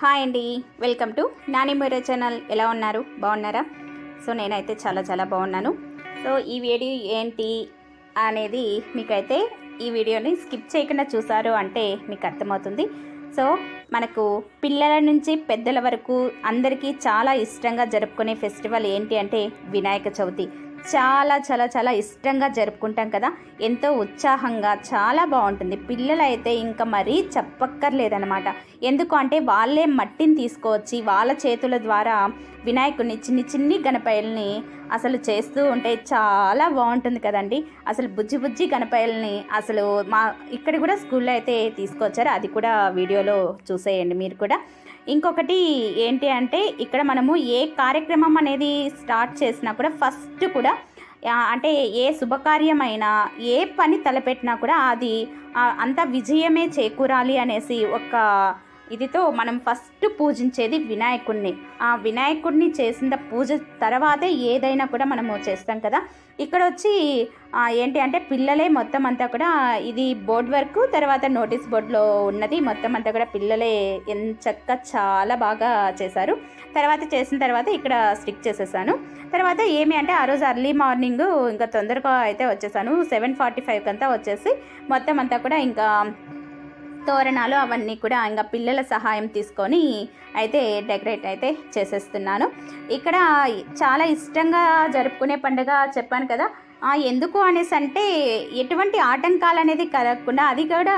Hi అండి. Welcome to Nani మీరే channel. ఎలా ఉన్నారు? బాగున్నారా? సో నేనైతే చాలా చాలా బాగున్నాను. సో ఈ వీడియో ఏంటి అనేది మీకైతే ఈ వీడియోని స్కిప్ చేయకుండా చూసారు అంటే మీకు అర్థమవుతుంది. సో మనకు పిల్లల నుంచి పెద్దల వరకు అందరికీ చాలా ఇష్టంగా జరుపుకునే ఫెస్టివల్ ఏంటి అంటే వినాయక చవితి. చాలా చాలా చాలా ఇష్టంగా జరుపుకుంటాం కదా. ఎంతో ఉత్సాహంగా చాలా బాగుంటుంది. పిల్లలైతే ఇంకా మరీ చెప్పక్కర్లేదనమాట ఎందుకు అంటే వాళ్ళే మట్టిని తీసుకువచ్చి వాళ్ళ చేతుల ద్వారా వినాయకుడిని చిన్ని చిన్ని గణపయ్యల్ని అసలు చేస్తూ ఉంటే చాలా బాగుంటుంది కదండి. అసలు బుజ్జి బుజ్జి గణపయ్యల్ని అసలు మా ఇక్కడ కూడా స్కూల్లో అయితే తీసుకొచ్చారు. అది కూడా వీడియోలో చూసేయండి మీరు కూడా. ఇంకొకటి ఏంటి అంటే ఇక్కడ మనము ఏ కార్యక్రమం అనేది స్టార్ట్ చేసినా కూడా ఫస్ట్ కూడా అంటే ఏ శుభకార్యమైనా ఏ పని తలపెట్టినా కూడా అది అంత విజయమే చేకూరాలి అనేసి ఒక ఇదితో మనం ఫస్ట్ పూజించేది వినాయకుడిని ఆ వినాయకుడిని చేసిన పూజ తర్వాతే ఏదైనా కూడా మనము చేస్తాం కదా. ఇక్కడ వచ్చి ఏంటి అంటే పిల్లలే మొత్తం అంతా కూడా ఇది బోర్డ్ వర్క్ తర్వాత నోటీస్ బోర్డులో ఉన్నది. మొత్తం అంతా కూడా పిల్లలే ఎంచక్క చాలా బాగా చేశారు. తర్వాత చేసిన తర్వాత ఇక్కడ స్టిక్ చేసేసాను. తర్వాత ఏమి అంటే ఆ రోజు అర్లీ మార్నింగ్ ఇంకా తొందరగా అయితే వచ్చేసాను. సెవెన్ ఫార్టీ ఫైవ్కి అంతా వచ్చేసి మొత్తం అంతా కూడా ఇంకా తోరణాలు అవన్నీ కూడా ఇంకా పిల్లల సహాయం తీసుకొని అయితే డెకరేట్ అయితే చేసేస్తున్నాను. ఇక్కడ చాలా ఇష్టంగా జరుపుకునే పండుగ చెప్పాను కదా ఎందుకు అనేసి అంటే ఎటువంటి ఆటంకాలు అనేది కలగకుండా అది కూడా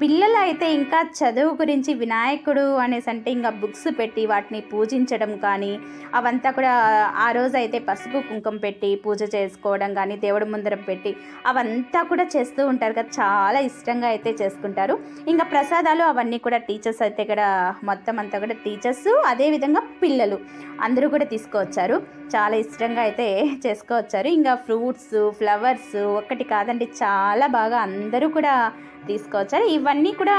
పిల్లలు అయితే ఇంకా చదువు గురించి వినాయకుడు అనేసి అంటే ఇంకా బుక్స్ పెట్టి వాటిని పూజించడం కానీ అవంతా కూడా ఆ రోజు అయితే పసుపు కుంకుమ పెట్టి పూజ చేసుకోవడం కానీ దేవుడి ముందర పెట్టి అవంతా కూడా చేస్తూ ఉంటారు కదా చాలా ఇష్టంగా అయితే చేసుకుంటారు. ఇంకా ప్రసాదాలు అవన్నీ కూడా టీచర్స్ అయితే కూడా మొత్తం అంతా కూడా టీచర్స్ అదేవిధంగా పిల్లలు అందరూ కూడా తీసుకువచ్చారు. చాలా ఇష్టంగా అయితే చేసుకోవచ్చారు. ఇంకా ఫ్రూట్స్ ఫ్లవర్స్ ఒక్కటి కాదండి చాలా బాగా అందరూ కూడా తీసుకొచ్చారు. ఇవన్నీ కూడా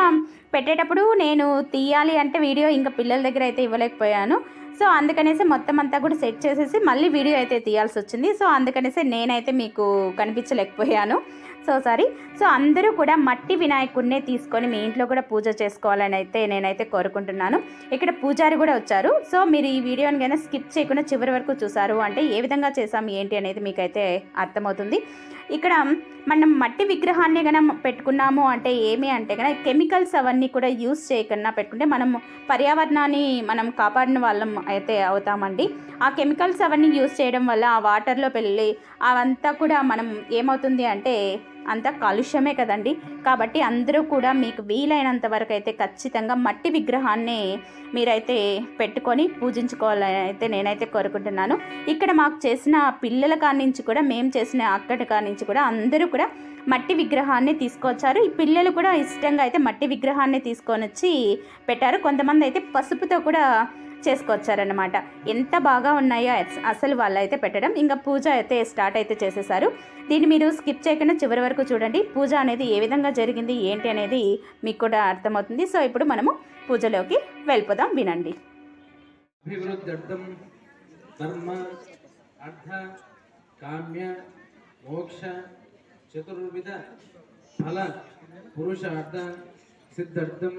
పెట్టేటప్పుడు నేను తీయాలి అంటే వీడియో ఇంకా పిల్లల దగ్గర అయితే ఇవ్వలేకపోయాను. సో అందుకనేసి మొత్తం అంతా కూడా సెట్ చేసేసి మళ్ళీ వీడియో అయితే తీయాల్సి వచ్చింది. సో అందుకనేసి నేనైతే మీకు కనిపించలేకపోయాను. సో సారీ సో అందరూ కూడా మట్టి వినాయకుడినే తీసుకొని మీ ఇంట్లో కూడా పూజ చేసుకోవాలని అయితే నేనైతే కోరుకుంటున్నాను. ఇక్కడ పూజారి కూడా వచ్చారు. సో మీరు ఈ వీడియోని కన్నా స్కిప్ చేయకుండా చివరి వరకు చూసారు అంటే ఏ విధంగా చేసాం ఏంటి అనేది మీకైతే అర్థమవుతుంది. ఇక్కడ మనం మట్టి విగ్రహాన్ని కనుక పెట్టుకున్నాము అంటే ఏమి అంటే కనుక కెమికల్స్ అవన్నీ కూడా యూస్ చేయకుండా పెట్టుకుంటే మనం పర్యావరణాన్ని మనం కాపాడిన వాళ్ళం అయితే అవుతామండి. ఆ కెమికల్స్ అవన్నీ యూస్ చేయడం వల్ల ఆ వాటర్లో పెళ్ళి అవంతా కూడా మనం ఏమవుతుంది అంటే అంతా కాలుష్యమే కదండి. కాబట్టి అందరూ కూడా మీకు వీలైనంత వరకు అయితే ఖచ్చితంగా మట్టి విగ్రహాన్ని మీరైతే పెట్టుకొని పూజించుకోవాలని అయితే నేనైతే కోరుకుంటున్నాను. ఇక్కడ మాకు చేసిన పిల్లల కాడి నుంచి కూడా మేము చేసిన అక్కడి కాడి నుంచి కూడా అందరూ కూడా మట్టి విగ్రహాన్ని తీసుకొచ్చారు. ఈ పిల్లలు కూడా ఇష్టంగా అయితే మట్టి విగ్రహాన్ని తీసుకొని వచ్చి పెట్టారు. కొంతమంది అయితే పసుపుతో కూడా చేసుకొచ్చారనమాట ఎంత బాగా ఉన్నాయో అసలు వాళ్ళు అయితే పెట్టడం. ఇంకా పూజ అయితే స్టార్ట్ అయితే చేసేసారు. దీన్ని మీరు స్కిప్ చేయకుండా చివరి వరకు చూడండి. పూజ అనేది ఏ విధంగా జరిగింది ఏంటి అనేది మీకు కూడా అర్థమవుతుంది. సో ఇప్పుడు మనము పూజలోకి వెళ్ళిపోదాం. వినండి. అర్థ కామ్య మోక్ష చతుర్విధ ఫల పురుషార్థ సిద్ధార్థం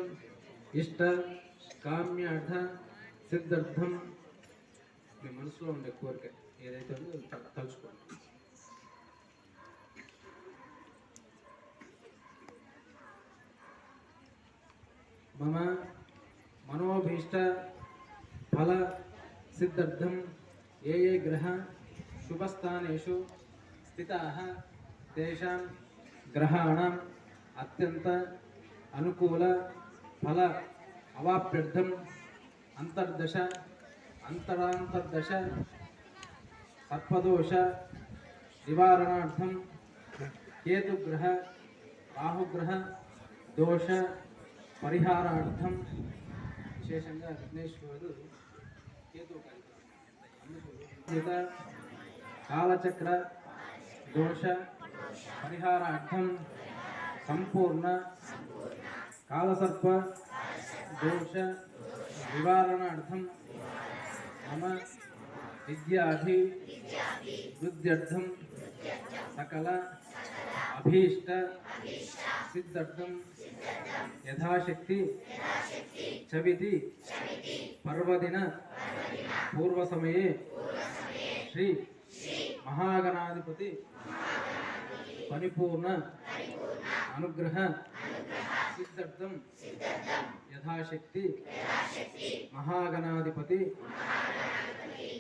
ఇష్ట కామ్య అర్థ సిద్ధార్థం మీ మనసులో ఉండే కోరిక ఏదైతే ఉందో తలుచుకోండి. మమ మనోభీష్ట ఫల సిద్ధార్థం ఏ ఏ గ్రహ శుభస్థానేషు స్థితాः తేషాం గ్రహాణం అత్యంత అనుకూల ఫల అవాప్యర్థం అంతర్దశ అంతరాంతర్దశ సర్పదోష నివారణార్థం కేతుగ్రహ రాహుగ్రహ దోష పరిహారార్థం. విశేషంగా విఘ్నేశ్వరుడు కేతు అందుకు కాలచక్ర దోష పరిహారార్థం సంపూర్ణ కాలసర్ప దోష నివారణార్థం మమ విద్యాభి వృద్ధ్యర్థం సకల అభీష్ట సిద్ధర్థం యథాశక్తి చవితి పర్వదిన పూర్వసమయే శ్రీ మహాగణాధిపతి పరిపూర్ణ అనుగ్రహ सिद्धार्थम यथाशक्ति। महागणाधिपति।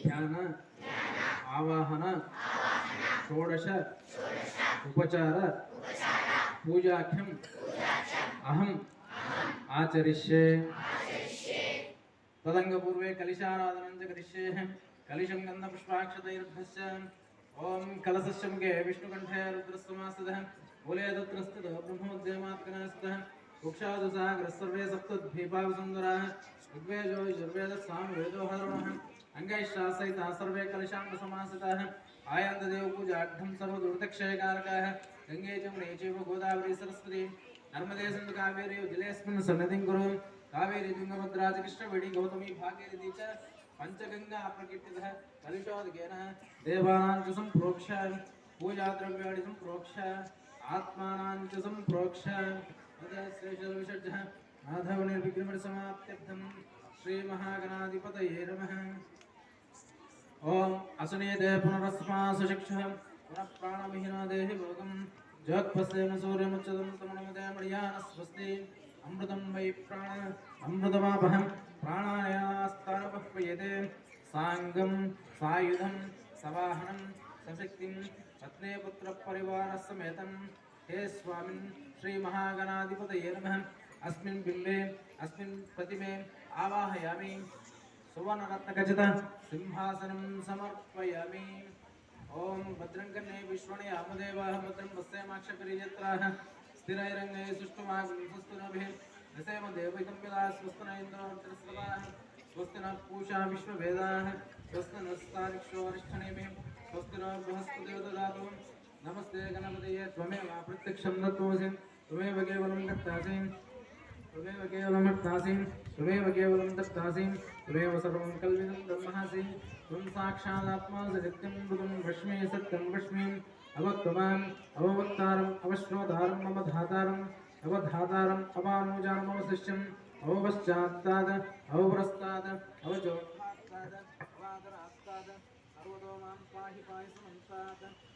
ध्यान। आवाहन। षोडश। उपचार। पूजाख्यम अहम। आचरिष्ये। तदङ्गपूर्वे कलिशाराधनं च करिष्ये। कलिशं गन्धपुष्पाक्षतैर्भस्य ॐ मुखे विष्णुकण्ठे रुद्रस्तमास्ततः। मूले तत्र स्थितो ब्रह्मोद्यमात्कनः स्तः कुक्षादुसागरः सर्वे सप्तद्वीपावसुन्दराः। ऋग्वेदो, यजुर्वेदः, सामवेदो हरणः अङ्गैश्शासयिताः सर्वे कलिशाङ्गसमासिताः आयान्तदेवपूजाढ्यं सर्वदुर्दक्षयकारकाः। गङ्गे गोदावरी सरस्वती। नर्मदे सन्तु कावेरी कावेरी तुङ्गभद्रा च गौतमी भागीरथी च पञ्चगङ्गा प्रकीर्तितः कलुषोदकेन देवानां च सम्प्रोक्ष। पूजाद्रव्याणि सम्प्रोक्ष। आत्मानां च सम्प्रोक्ष। श्रेषविसर्जः माधवनिर्विघ्नमसमाप्त्यर्थं श्रीमहागणाधिपतये नमः। ॐ असनेदे पुनरस्मासु चक्षुः पुनः प्राणविहीना देहि भोगं जगत्पस्येन सूर्यमुच्चतं तमनुमते मणियानस्वस्ति। अमृतं वै प्राण अमृतमापहं प्राणायास्तानुपह्वयते साङ्गं सायुधं सवाहनं सशक्तिं पत्ने पुत्रपरिवारसमेतं हे स्वामिन् श्रीमहागणाधिपतये नमः। अस्मिन् बिम्बे अस्मिन् प्रतिमे आवाहयामि। सुवर्णरत्नखचित सिंहासनं समर्पयामि। ॐ भद्रं कन्ये विश्वणे आमदेवाः, भद्रं पश्येमाक्षकरीयत्राः स्थिरैरङ्गे सुष्ठुमागुंसस्तुनभिः दशेम देवैकं विदा स्वस्ति न पूषा स्वस्ति स्वस्ति नमस्ते गणपतये, त्वमेव प्रत्यक्षं दत्तोऽसि। त्वमेव केवलं दत्तासि। त्वमेव केवलं दत्तासि। त्वमेव केवलं दत्तासि। त्वमेव सर्वं कल्विदं ब्रह्मासि। त्वं साक्षादात्मासि नित्यं सत्यं अववक्तारम् अवश्रोतारं मम धातारम् अवधातारम् अवपश्चात्ताद अवपुरस्ताद सर्वतो माँ पाहि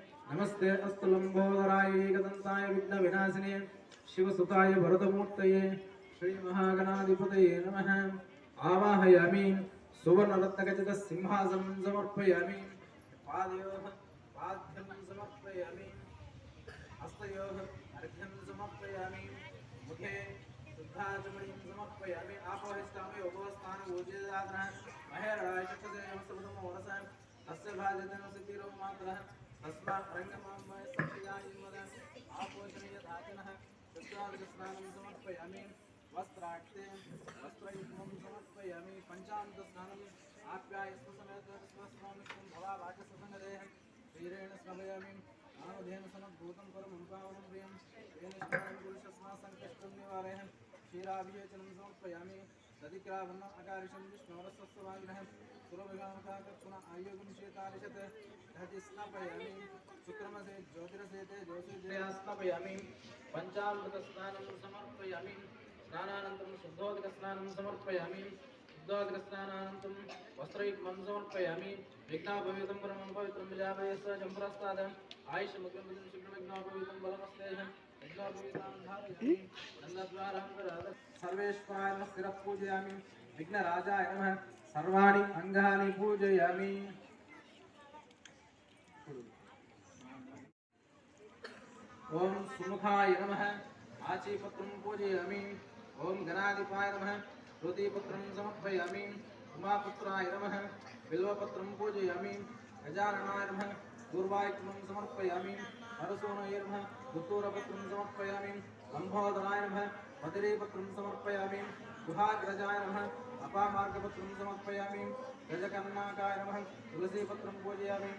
नमस्ते, अस्तु लम्बोदराय एकदन्ताय विघ्नविनाशिने, शिवसुताय भरतमूर्तये, श्रीमहागणाधिपतये नमः। आवाहयामि सुवर्णरत्नखचितः सिंहासनं समर्पयामि, पादयोः पाद्यं समर्पयामि, हस्तयोः अर्घ्यं समर्पयामि, मुखे शुद्धाचमणीं समर्पयामि, आपोहिष्ठामि उपस्थानभोजेदातनः महेरणाय चक्षसे नमस्तुतं मनसा तस्य मात्रः। तस्मात् रङ्गमाम्बाय सत्यायं वदामि आपोषणे यदाचनः चत्वादशस्नानं समर्पयामि वस्त्राक्षे वस्त्रयुग्मं समर्पयामि पञ्चामृतस्नानम् आप्याय स्वसमेतस्वस्नामित्वं भवावाचसङ्गदेः वीरेण श्रमयामि సదిక్రావన్నం అకారిషం విష్ణోరస్వస్వాగ్రహం సురభిగామకాకర్షణ ఆయోగునిషేకాలిషత్ ధతిస్నాపయామి శుక్రమసే జ్యోతిరసేతే జ్యోతిర్జయాస్నాపయామి పంచామృత స్నానం సమర్పయామి స్నానానంతరం శుద్ధోదక స్నానం సమర్పయామి శుద్ధోదక స్నానానంతరం వస్త్రయుగ్మం సమర్పయామి విఘ్నాభవితం పరమం పవిత్రం విజాభయస్వ జంపురస్తాదం ఆయుష్ ముఖ్యం శుక్రవిఘ్నాభవితం బలమస్తేహం सर्वेश्वराय शिरः पूजयामि। विघ्नराजाय सुमुखाय नमः। आचीपत्रं पूजयामि। ॐ गणाधिपाय नमः। श्रुतिपत्रं समर्पयामि। उमापुत्राय नमः। बिल्वपत्रं पूजयामि। गजाननाय नमः। दूर्वायुक्तं समर्पयामि। हरसोनय नमः। दुत्तूरपत्रं समर्पयामि। लम्बोदराय नमः। पतिरेपत्रं समर्पयामि। गुहाग्रजाय नमः। अपामार्गपत्रं समर्पयामि। गजकर्णाकाय नमः। तुलसीपत्रं पूजयामि।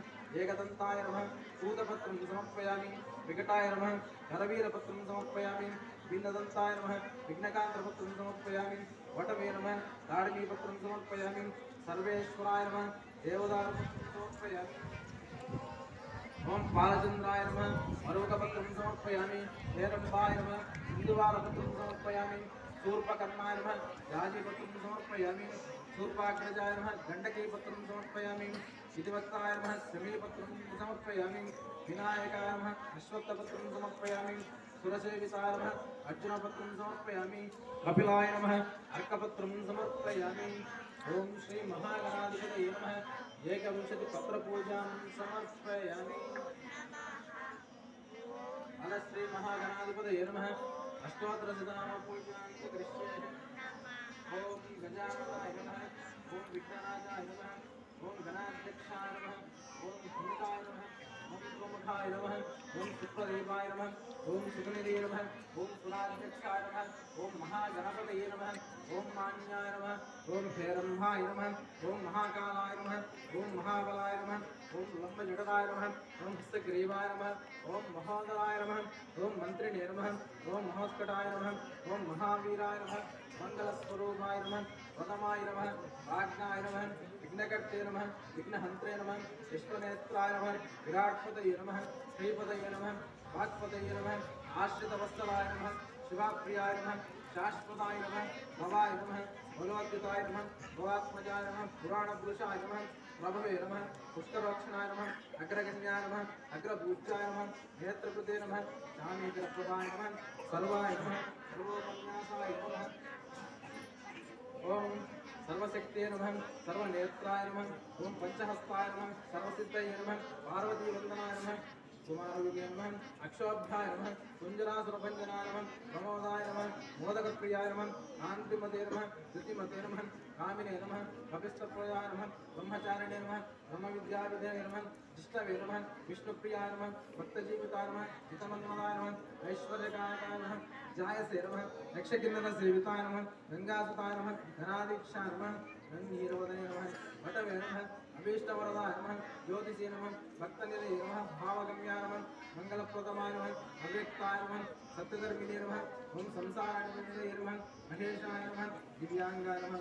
एकदन्ताय नमः। पूतपत्रं समर्पयामि। विकटाय नमः। करवीरपत्रं समर्पयामि। भिन्नदन्ताय नमः। विघ्नकान्तपत्रं समर्पयामि। वटवे नमः। दाडिमीपत्रं समर्पयामि। सर्वेश्वराय नमः। देवदारपत्रं समर्पयामि। ओम बालचंद्राय नमः। मरुकपत्रं समर्पयामि हेरम्बाय नमः। हिन्दुवारपत्रं समर्पयामि शूर्पकर्णाय नमः। याजीपत्रं समर्पयामि शूर्पाग्रजाय नमः। गण्डकीपत्रं समर्पयामि इतिवक्ताय नमः। शमीपत्रं समर्पयामि विनायकाय नमः। अश्वत्थपत्रं समर्पयामि सुरसेविताय नमः। अर्जुनपत्रं समर्पयामि कपिलाय नमः। अर्कपत्रं समर्पयामि ओम श्री महागणाधिपतये नमः। एकविंशति पत्रपूजां समर्पयामि अल श्री महागणाधिपतये नमः अष्टोत्तरशतनामपूजां च करिष्ये ॐ गजाननाय नमः ॐ विघ्नराजाय नमः ॐ गणाध्यक्षाय नमः ॐ भूताय नमः ॐ ओंकाराय नमः ओम शुक्लदेवाय नमः ओम सुगणिदे नमः ओम सुराध्यक्षाय नमः ओम महागणपतये नमः ओम मान्याय नमः ओम हेरम्हाय नमः ओम महाकालाय नमः ओम महाबलाय नमः ओम लम्बजटदाय नमः ओम हस्तग्रीवाय नमः ओम महोदराय नमः ओम मन्त्रिणे नमः ओम महोत्कटाय नमः ओम महावीराय नमः मंगलस्वरूपाय नमः वदमाय नमः राज्ञाय नमः विघ्नकर्ते नमः, विघ्नहन्त्रे नमः विश्वनेत्राय नमः विराट्पतये नमः श्रीपतये नमः वाक्पतये नमः आश्रितवत्सलाय नमः, शिवाप्रियाय नमः, शाश्वताय नमः, भवाय नमः भगवद्गीताय नमः, भवात्मजाय नमः, पुराणपुरुषाय नमः, प्रभवे नमः, पुष्करोक्षणाय नमः, अग्रगण्याय नमः अग्रपूज्याय नमः, नेत्रकृते नमः शामीकरप्रभाय नमः, सर्वाय नमः, सर्वोपन्यासाय नमः। ओम। सर्वशक्ते नमः, सर्वनेत्राय नमः, ओम पंचहस्ताय नमः, सर्वसिद्धये नमः पार्वती वंदनाय नमः, कुमारयुगे नमः अक्षोभ्याय नमः, कुञ्जरासुरभञ्जनाय नमः, प्रमोदाय नमः, मोदकप्रियाय नमः कान्तिमते नमः धृतिमते नमः। कामिने नमः कपिष्टप्रियाय नमः, ब्रह्मचारिणे नमः ब्रह्मविद्याविधे नमः, जिष्टवे नमः, विष्णुप्रियाय नमः, भक्तजीविताय नमः हितमन्मदाय नमः ऐश्वर्यकायकाय नमः, जायसे नमः यक्षकिन्नरसेविताय नमः, गङ्गासुताय नमः, धनादीक्षाय नमः गङ्गीरवदने नमः, वटवे नमः। अभीष्टवरदाय नमः, ज्योतिषे नमः भक्तनिलये नमः, भावगम्याय नमः मङ्गलप्रदमाय नमः अव्यक्ताय नमः सत्यधर्मिणे नमः ॐ संसाराय नमः, महेशाय नमः दिव्याङ्गाय नमः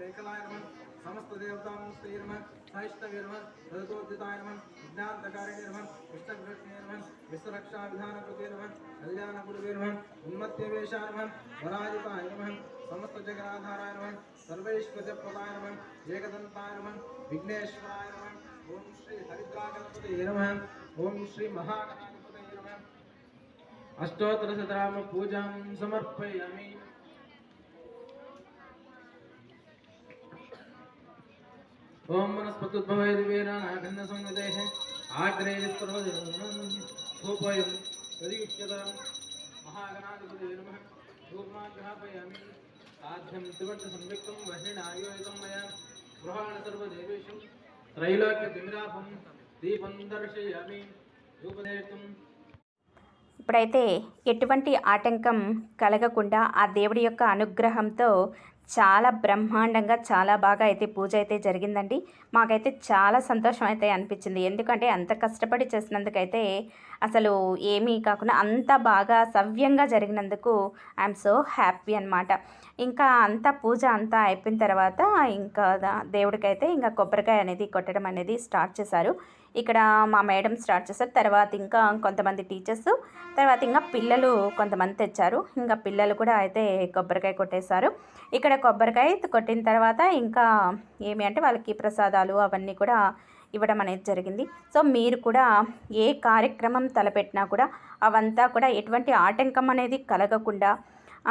मेखलाय नमः समस्तदेवतांस्ते नमः सहिष्णवे नमः रजतोद्यताय नमः विज्ञान्तकारिणे नमः विष्णुकृष्णे नमः विश्वरक्षाविधानकृते नमः, कल्याणगुरुवे नमः उन्मत्यवेशाय नमः, वराजिताय नमः समस्तजगदाधाराय नमः सर्वैश्वर्यप्रदाय नमः, एकदन्ताय नमः विघ्नेश्वराय नमः। ओम श्री हरिद्रागणपतये नमः। ओम श्री महागणपतये नमः। अष्टोत्तर शतराम पूजां समर्पयामि। ओम वनस्पत्युद्भवे दिवेरानाघन्न संविदेः आग्रे भूपयं तदियुच्यतां महागणाधिपतये नमः। धूर्माग्रापयामि साध्यं त्रिवट संविक्तं वहिणायोहितं मया। దీపం దర్శయామి ఇప్పుడైతే ఎటువంటి ఆటంకం కలగకుండా ఆ దేవుడి యొక్క అనుగ్రహంతో చాలా బ్రహ్మాండంగా చాలా బాగా అయితే పూజ అయితే జరిగిందండి. మాకైతే చాలా సంతోషం అయితే అనిపించింది. ఎందుకంటే అంత కష్టపడి చేసినందుకైతే అసలు ఏమీ కాకుండా అంత బాగా సవ్యంగా జరిగినందుకు ఐఎమ్ సో హ్యాపీ అనమాట ఇంకా అంతా పూజ అంతా అయిపోయిన తర్వాత ఇంకా దేవుడికైతే ఇంకా కొబ్బరికాయ అనేది కొట్టడం అనేది స్టార్ట్ చేశారు. ఇక్కడ మా మేడం స్టార్ట్ చేశారు. తర్వాత ఇంకా కొంతమంది టీచర్స్ తర్వాత ఇంకా పిల్లలు కొంతమంది తెచ్చారు. ఇంకా పిల్లలు కూడా అయితే కొబ్బరికాయ కొట్టేశారు. ఇక్కడ కొబ్బరికాయ కొట్టిన తర్వాత ఇంకా ఏమి అంటే వాళ్ళకి ప్రసాదాలు అవన్నీ కూడా ఇవ్వడం అనేది జరిగింది. సో మీరు కూడా ఏ కార్యక్రమం తలపెట్టినా కూడా అవంతా కూడా ఎటువంటి ఆటంకం అనేది కలగకుండా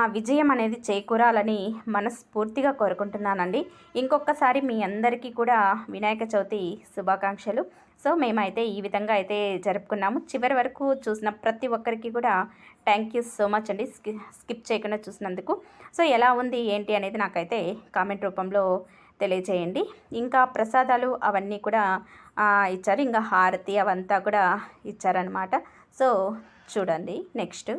ఆ విజయం అనేది చేకూరాలని మనస్ఫూర్తిగా కోరుకుంటున్నానండి. ఇంకొకసారి మీ అందరికీ కూడా వినాయక చవితి శుభాకాంక్షలు. సో మేమైతే ఈ విధంగా అయితే జరుపుకున్నాము. చివరి వరకు చూసిన ప్రతి ఒక్కరికి కూడా థ్యాంక్ యూ సో మచ్ అండి. స్కిప్ చేయకుండా చూసినందుకు. సో ఎలా ఉంది ఏంటి అనేది నాకైతే కామెంట్ రూపంలో తెలియజేయండి ఇంకా ప్రసాదాలు అవన్నీ కూడా ఇచ్చారు. ఇంకా హారతి అవంతా కూడా ఇచ్చారనమాట సో చూడండి నెక్స్ట్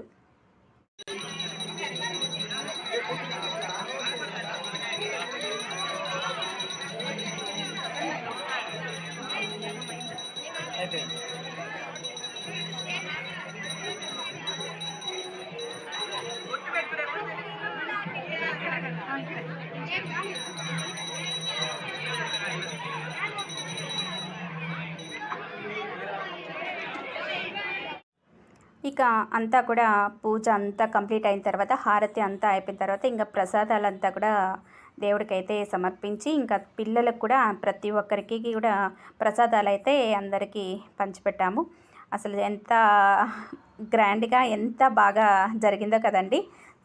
ఇక అంతా కూడా పూజ అంతా కంప్లీట్ అయిన తర్వాత హారతి అంతా అయిపోయిన తర్వాత ఇంకా ప్రసాదాలంతా కూడా దేవుడికైతే సమర్పించి ఇంకా పిల్లలకు కూడా ప్రతి ఒక్కరికి కూడా ప్రసాదాలు అయితే అందరికీ పంచిపెట్టాము. అసలు ఎంత గ్రాండ్గా ఎంత బాగా జరిగిందో కదండి.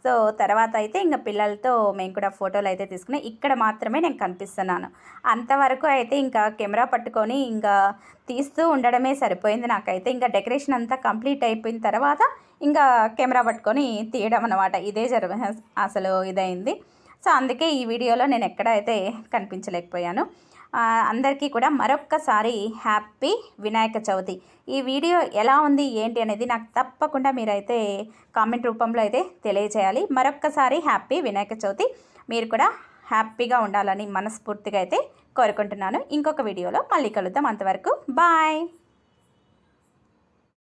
సో తర్వాత అయితే ఇంకా పిల్లలతో మేము కూడా ఫోటోలు అయితే తీసుకుని ఇక్కడ మాత్రమే నేను కనిపిస్తున్నాను. అంతవరకు అయితే ఇంకా కెమెరా పట్టుకొని ఇంకా తీస్తూ ఉండడమే సరిపోయింది నాకైతే. ఇంకా డెకరేషన్ అంతా కంప్లీట్ అయిపోయిన తర్వాత ఇంకా కెమెరా పట్టుకొని తీయడం అనమాట ఇదే జరు అసలు ఇదైంది. సో అందుకే ఈ వీడియోలో నేను ఎక్కడైతే కనిపించలేకపోయాను. అందరికీ కూడా మరొక్కసారి హ్యాపీ వినాయక చవితి. ఈ వీడియో ఎలా ఉంది ఏంటి అనేది నాకు తప్పకుండా మీరైతే కామెంట్ రూపంలో అయితే తెలియజేయాలి. మరొక్కసారి హ్యాపీ వినాయక చవితి. మీరు కూడా హ్యాపీగా ఉండాలని మనస్ఫూర్తిగా అయితే కోరుకుంటున్నాను. ఇంకొక వీడియోలో మళ్ళీ కలుద్దాం. అంతవరకు బాయ్!